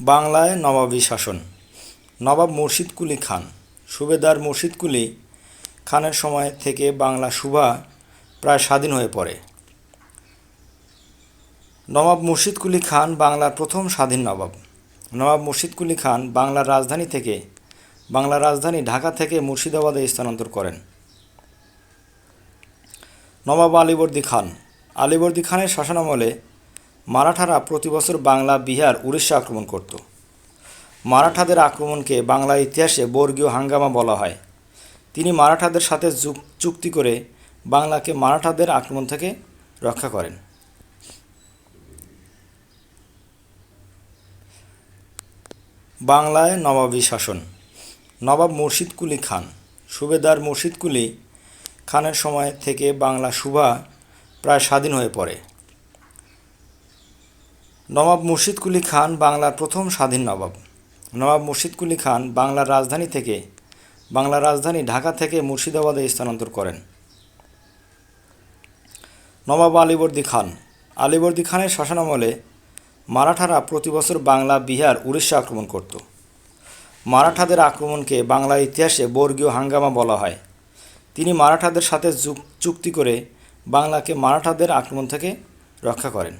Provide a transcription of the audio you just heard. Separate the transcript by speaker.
Speaker 1: বাংলায় নবাবী শাসন। নবাব মুর্শিদ কুলি খান। সুবেদার মুর্শিদ কুলি খানের সময় থেকে বাংলা সুভা প্রায় স্বাধীন হয়ে পড়ে। নবাব মুর্শিদ কুলি খান বাংলার প্রথম স্বাধীন নবাব। নবাব মুর্শিদ কুলি খান বাংলার রাজধানী থেকে বাংলার রাজধানী ঢাকা থেকে মুর্শিদাবাদে স্থানান্তর করেন। নবাব আলীবর্দী খান। আলীবর্দী খানের শাসনামলে মারাঠারা প্রতি বছর বাংলা, বিহার, উড়িষ্যা আক্রমণ করত। মারাঠাদের আক্রমণকে বাংলা ইতিহাসে বর্গীয় হাঙ্গামা বলা হয়। তিনি মারাঠাদের সাথে চুক্তি করে বাংলাকে মারাঠাদের আক্রমণ থেকে রক্ষা করেন। বাংলায় নবাবী শাসন। নবাব মুর্শিদ কুলি খান। সুবেদার মুর্শিদ কুলি খানের সময় থেকে বাংলা সুভা প্রায় স্বাধীন হয়ে পড়ে। নবাব মুর্শিদ কুলি খান বাংলার প্রথম স্বাধীন নবাব। নবাব মুর্শিদ কুলি খান বাংলার রাজধানী থেকে, বাংলার রাজধানী ঢাকা থেকে মুর্শিদাবাদে স্থানান্তর করেন। নবাব আলীবর্দী খান। আলীবর্দী খানের শাসনামলে মারাঠারা প্রতি বছর বাংলা, বিহার, উড়িষ্যা আক্রমণ করত। মারাঠাদের আক্রমণকে বাংলা ইতিহাসে বর্গীয় হাঙ্গামা বলা হয়। তিনি মারাঠাদের সাথে চুক্তি করে বাংলাকে মারাঠাদের আক্রমণ থেকে রক্ষা করেন।